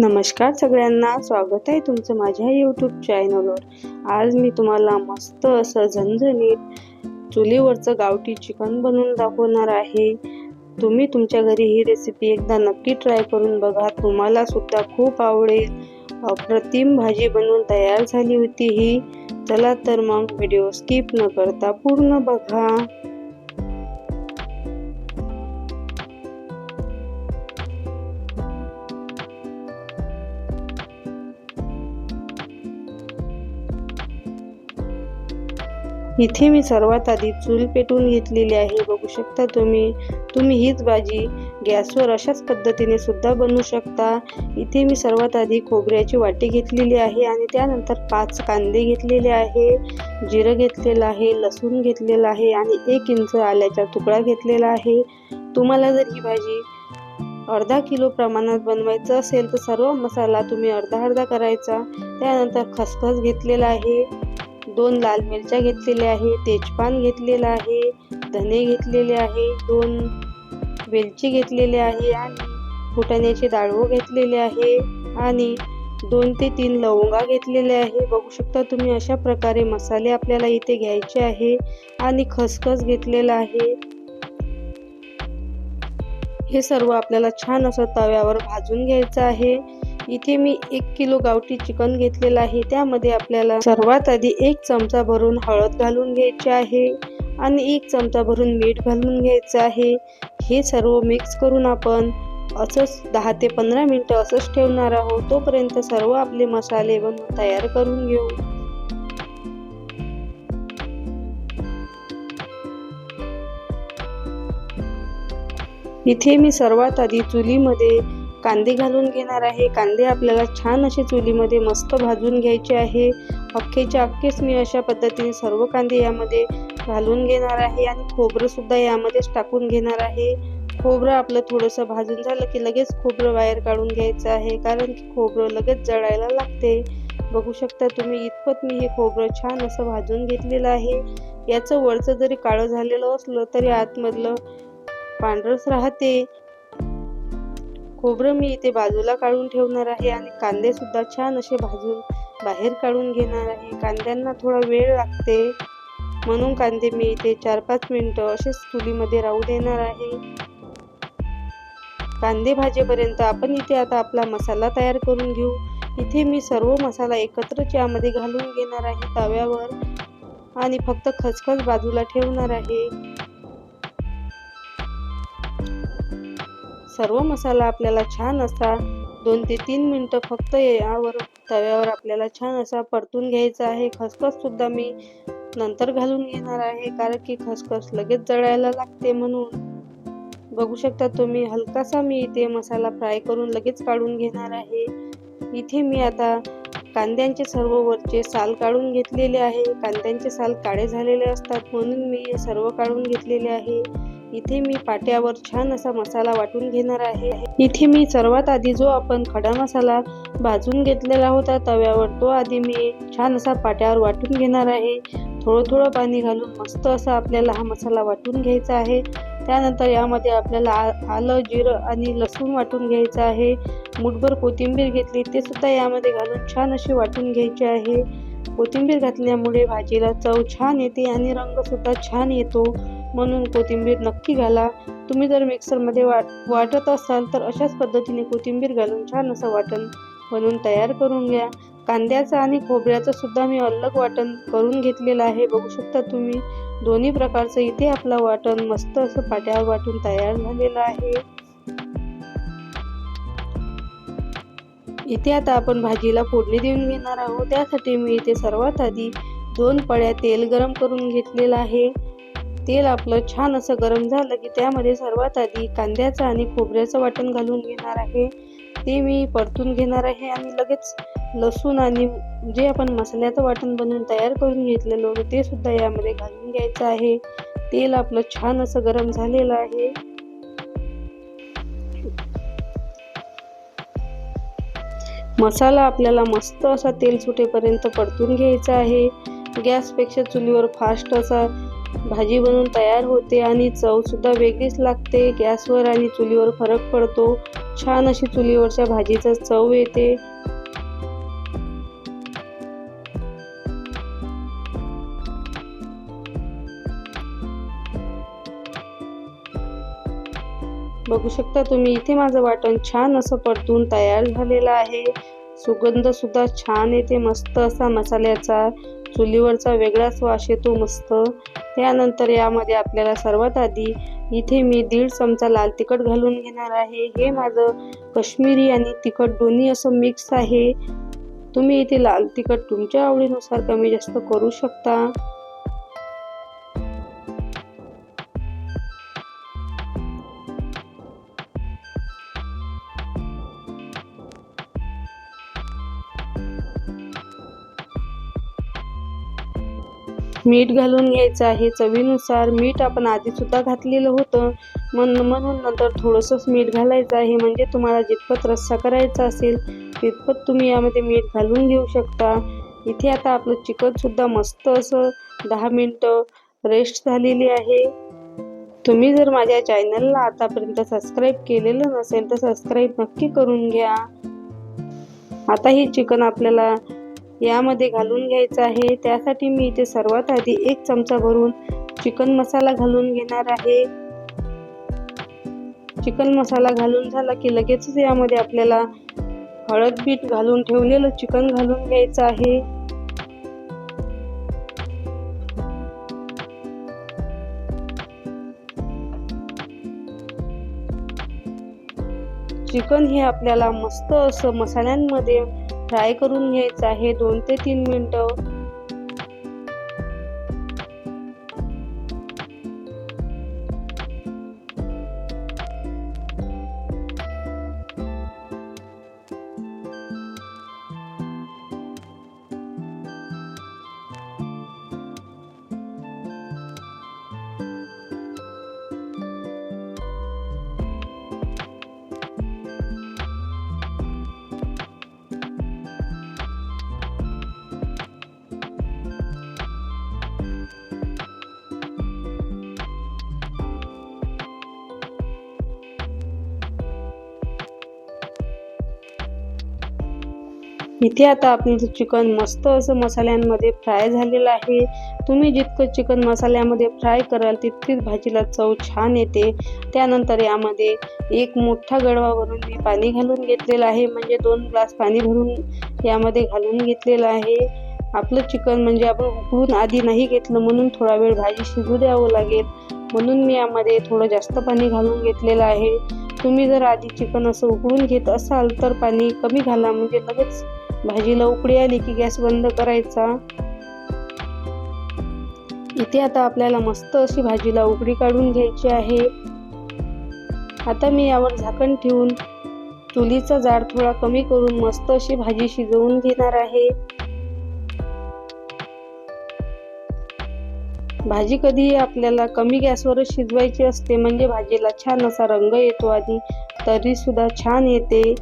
नमस्कार सगळ्यांना स्वागत आहे तुमचं माझ्या यूट्यूब चॅनलवर आज मी तुम्हाला मस्त असं झणझणीत चुलीवरचं गावठी चिकन बनवून दाखवणार आहे. तुम्ही तुमच्या घरी ही रेसिपी एकदा नक्की ट्राय करून बघा. तुम्हाला सुद्धा खूप आवडेल. अप्रतिम भाजी बनवून तयार झाली होती ही. चला तर मग व्हिडिओ स्किप न करता पूर्ण बघा. इथे मी सर्वात आधी चूल पेटून घेतलेली आहे. बघू शकता तुम्ही. तुम्ही हीच भाजी गॅसवर अशाच पद्धतीने सुद्धा बनवू शकता. इथे मी सर्वात आधी खोबऱ्याची वाटी घेतलेली आहे आणि त्यानंतर पाच कांदे घेतलेले आहे. जिरं घेतलेलं आहे लसूण घेतलेलं आहे आणि एक इंच आल्याचा तुकडा घेतलेला आहे. तुम्हाला जर ही भाजी अर्धा किलो प्रमाणात बनवायचं असेल तर सर्व मसाला तुम्ही अर्धा अर्धा करायचा. त्यानंतर खसखस घेतलेला आहे. दोन लाल मिरच्या घेतलेल्या आहे तेजपान घेतलेलं आहे धने घेतलेले आहे दोन वेलची घेतलेले आहे आणि फुटाण्याची डाळवं घेतलेले आहे आणि दोन ते तीन लवंगा घेतलेले आहे. बघू शकता तुम्ही अशा प्रकारे मसाले आपल्याला इथे घ्यायचे आहे आणि खसखस घेतलेला आहे. हे सर्व आपल्याला छान असं तव्यावर भाजून घ्यायचं आहे. इथे मी एक किलो गावठी चिकन घेतलेलं आहे. त्यामध्ये आपल्याला सर्वात आधी एक चमचा भरून हळद घालून घ्यायची आहे आणि एक चमचा भरून मीठ घालून घ्यायचं आहे. हे सर्व मिक्स करून आपण असंच दहा ते पंधरा मिनटं असंच ठेवणार आहोत. तोपर्यंत सर्व आपले मसाले बनवून तयार करून घेऊ. इथे मी सर्वात आधी चुलीमध्ये कांदे घालून घेणार आहे. कांदे आपल्याला छान असे चुलीमध्ये मस्त भाजून घ्यायचे आहे. अख्खेच्या अख्खेच मी अशा पद्धतीने सर्व कांदे यामध्ये घालून घेणार आहे आणि खोबरंसुद्धा यामध्येच टाकून घेणार आहे. खोबरं आपलं थोडंसं भाजून झालं की लगेच खोबरं बाहेर काढून घ्यायचं आहे. कारण की खोबरं लगेच जळायला लागते. बघू शकता तुम्ही इतपत मी हे खोबरं छान असं भाजून घेतलेलं आहे. याचं वरचं जरी काळं झालेलं असलं तरी आतमधलं पांढरंच राहते. खोबरं मी इथे बाजूला काढून ठेवणार आहे आणि कांदे सुद्धा छान असे भाजून बाहेर काढून घेणार आहे. कांद्यांना थोडा वेळ लागते. म्हणून कांदे मी इथे चार पाच मिनटं असेच चुलीमध्ये राहू देणार आहे. कांदे भाजेपर्यंत आपण इथे आता आपला मसाला तयार करून घेऊ. इथे मी सर्व मसाला एकत्र चहामध्ये घालून घेणार आहे तव्यावर. आणि फक्त खसखस बाजूला ठेवणार आहे. सर्व मसाला आपल्याला छान असा दोन ते तीन मिनटं फक्त यावर तव्यावर आपल्याला छान असा परतून घ्यायचा आहे. खसखससुद्धा मी नंतर घालून घेणार आहे कारण की खसखस लगेच जळायला लागते म्हणून. बघू शकता तुम्ही हलकासा मी इथे मसाला फ्राय करून लगेच काढून घेणार आहे. इथे मी आता कांद्यांचे सर्व वरचे साल काढून घेतलेले आहे. कांद्यांचे साल काळे झालेले असतात म्हणून मी हे सर्व काढून घेतलेले आहे. इथे मी पाट्यावर छान असा मसाला वाटून घेणार आहे. इथे मी सर्वात आधी जो आपण खडा मसाला भाजून घेतलेला होता तव्यावर तो आधी मी छान असा पाट्यावर वाटून घेणार आहे. थोडं थोडं पाणी घालून मस्त असा आपल्याला हा मसाला वाटून घ्यायचा आहे. त्यानंतर यामध्ये आपल्याला आलं जिरं आणि लसूण वाटून घ्यायचं आहे. मुठभर कोथिंबीर घेतली ते सुद्धा यामध्ये घालून छान अशी वाटून घ्यायची आहे. कोथिंबीर घातल्यामुळे भाजीला चव छान येते आणि रंगसुद्धा छान येतो. म्हणून कोथिंबीर नक्की घाला. तुम्ही जर मिक्सरमध्ये वाट वाटत असाल तर अशाच पद्धतीने कोथिंबीर घालून छान असं वाटण बनवून तयार करून घ्या. कांद्याचं आणि खोबऱ्याचं सुद्धा मी अलग वाटण करून घेतलेलं आहे. बघू शकता तुम्ही दोन्ही प्रकारचं इथे आपलं वाटण मस्त असं पाट्यावर वाटून तयार झालेलं आहे. इथे आता आपण भाजीला फोडणी देऊन घेणार आहोत. त्यासाठी मी इथे सर्वात आधी दोन पळ्या तेल गरम करून घेतलेलं आहे. तेल आपलं छान असं गरम झालं की त्यामध्ये सर्वात आधी कांद्याचं आणि खोबऱ्याचं वाटण घालून घेणार आहे. ते मी परतून घेणार आहे आणि लगेच लसूण आणि जे आपण मसाल्याचं वाटण बनवून तयार करून घेतलेलं होतं ते सुद्धा यामध्ये घालून घ्यायचं आहे. तेल आपलं छान असं गरम झालेलं आहे. मसाला आपल्याला मस्त असा तेल सुटेपर्यंत परतून घ्यायचा आहे. गॅसपेक्षा चुलीवर फास्ट असा भाजी बनवून तयार होते आणि चव सुद्धा वेगळीच लागते. गॅसवर आणि चुलीवर फरक पडतो. छान अशी चुलीवरच्या भाजीचा चव येते. बघू शकता तुम्ही इथे माझं वाटण छान असं परतून तयार झालेलं आहे. सुगंध सुद्धा छान येते मस्त असा मसाल्याचा. चुलीवरचा वेगळाच वास येतो मस्त. त्यानंतर यामध्ये आपल्याला सर्वात आधी इथे मी दीड चमचा लाल तिखट घालून घेणार आहे. हे माझं कश्मीरी आणि तिखट दोन्ही असं मिक्स आहे. तुम्ही इथे लाल तिखट तुमच्या आवडीनुसार कमी जास्त करू शकता. मीठ घालून घ्यायचं आहे. चवीनुसार मीठ आपण आधीसुद्धा घातलेलं होतं. मन म्हणून नंतर थोडंसंच मीठ घालायचं आहे. म्हणजे तुम्हाला जितपत रस्सा करायचा असेल तितपत तुम्ही यामध्ये मीठ घालून घेऊ शकता. इथे आता आपलं चिकनसुद्धा मस्त असं दहा मिनटं रेस्ट झालेली आहे. तुम्ही जर माझ्या चॅनलला आतापर्यंत सबस्क्राईब केलेलं नसेल तर सबस्क्राईब नक्की करून घ्या. आता हे चिकन आपल्याला यामध्ये घालून घ्यायचं आहे. त्यासाठी मी इथे सर्वात आधी एक चमचा भरून चिकन मसाला घालून घेणार आहे. चिकन मसाला घालून झाला की लगेचच यामध्ये आपल्याला हळद बीट घालून ठेवलेलं चिकन घालून घ्यायचं आहे. चिकन हे आपल्याला मस्त असं मसाल्यांमध्ये फ्राय करून घ्यायचं आहे. दोन ते तीन मिनटं. इथे आता आपलं चिकन मस्त असं मसाल्यांमध्ये फ्राय झालेलं आहे. तुम्ही जितकं चिकन मसाल्यामध्ये फ्राय कराल तितकीच भाजीला चव छान येते. त्यानंतर यामध्ये एक मोठा गडवा भरून मी पाणी घालून घेतलेलं आहे. म्हणजे दोन ग्लास पाणी भरून यामध्ये घालून घेतलेलं आहे. आपलं चिकन म्हणजे आपण उकळून आधी नाही घेतलं म्हणून थोडा वेळ भाजी शिजू द्यावं लागेल. म्हणून मी यामध्ये थोडं जास्त पाणी घालून घेतलेलं आहे. तुम्ही जर आधी चिकन असं उकळून घेत असाल तर पाणी कमी घाला. म्हणजे लगेच भाजीला उकळी आली की गॅस बंद करायचा. इथे आता आपल्याला मस्त अशी भाजीला उकडी काढून घ्यायची आहे. आता मी यावर झाकण ठेवून चुलीचा जाड थोडा कमी करून मस्त अशी भाजी शिजवून घेणार आहे. भाजी कधी आपल्याला कमी गॅसवरच शिजवायची असते म्हणजे भाजीला छान असा रंग येतो आणि तरी सुद्धा छान येते.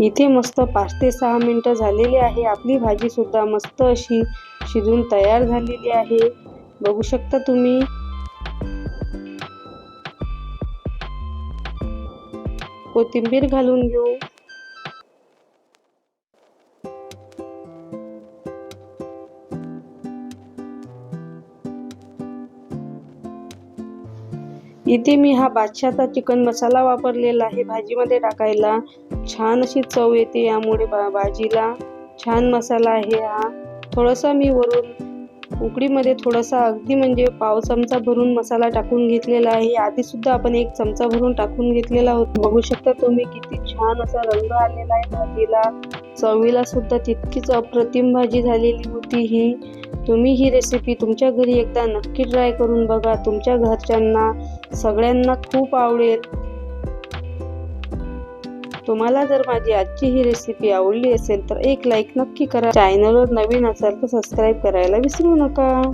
इथे मस्त पाच ते सहा मिनटं झालेली आहे. आपली भाजी सुद्धा मस्त अशी शिजून तयार झालेली आहे. बघू शकता तुम्ही. कोथिंबीर घालून घेऊ. इथे मी हा बादशाचा चिकन मसाला वापरलेला आहे. भाजीमध्ये टाकायला छान अशी चव येते यामुळे भाजीला छान मसाला आहे हा. थोडासा मी वरून उकडीमध्ये थोडासा अगदी म्हणजे पाव चमचा भरून मसाला टाकून घेतलेला आहे. आधीसुद्धा आपण एक चमचा भरून टाकून घेतलेला होता. बघू शकता तुम्ही किती छान असा रंग आलेला आहे. भाजीला चवीला सुद्धा तितकीच अप्रतिम भाजी झालेली होती ही. तुम्ही ही रेसिपी तुमच्या घरी एकदा नक्की ट्राय करून बघा. तुमच्या घरच्यांना सगळ्यांना खूप आवडेल. तुम्हाला जर माझी आजची ही रेसिपी आवडली असेल तर एक लाईक नक्की करा. चॅनलवर नवीन असाल तर सबस्क्राईब करायला विसरू नका.